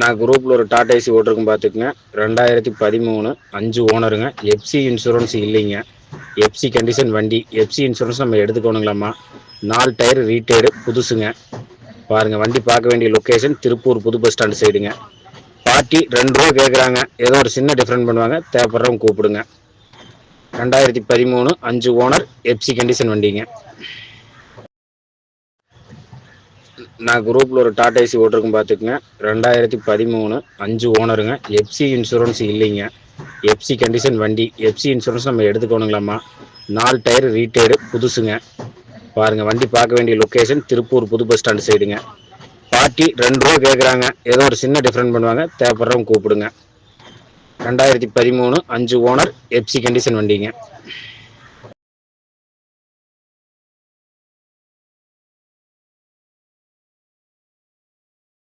நான் குரூப்பில் ஒரு டாடா ஏசி ஓட்டிருக்கும் பார்த்துக்குங்க. ரெண்டாயிரத்தி பதிமூணு அஞ்சு ஓனருங்க. எஃப்சி இன்சூரன்ஸ் இல்லைங்க. எஃப்சி கண்டிஷன் வண்டி. எஃப்சி இன்சூரன்ஸ் நம்ம எடுத்துக்கணுங்களாம்மா. நாலு டயர் ரீட்டெய்டு புதுசுங்க. பாருங்கள் வண்டி பார்க்க வேண்டிய லொக்கேஷன் திருப்பூர் புது பஸ் ஸ்டாண்டு சைடுங்க பார்ட்டி ரெண்டு ரூபா கேட்குறாங்க ஏதோ ஒரு சின்ன டிஃப்ரெண்ட் பண்ணுவாங்க. தேவைப்படுறவங்க கூப்பிடுங்க. ரெண்டாயிரத்தி பதிமூணு அஞ்சு ஓனர் எஃப்சி கண்டிஷன் வண்டிங்க. நான் குரூப்பில் ஒரு டாடா ஏசி ஓட்டிருக்கும் பார்த்துக்குங்க. ரெண்டாயிரத்தி பதிமூணு அஞ்சு ஓனருங்க. எஃப்சி இன்சூரன்ஸ் இல்லைங்க. எஃப்சி கண்டிஷன் வண்டி. எஃப்சி இன்சூரன்ஸ் நம்ம எடுத்துக்கணுங்களாம்மா. நாலு டயர் ரீடைடு புதுசுங்க. பாருங்கள் வண்டி பார்க்க வேண்டிய லொக்கேஷன் திருப்பூர் புது பஸ் ஸ்டாண்டு சைடுங்க பார்ட்டி ரெண்டு ரூபா கேட்குறாங்க ஏதோ ஒரு சின்ன டிஃப்ரெண்ட் பண்ணுவாங்க. தேவைப்படுறவங்க கூப்பிடுங்க. ரெண்டாயிரத்தி பதிமூணு அஞ்சு ஓனர் எஃப்சி கண்டிஷன் வண்டிங்க.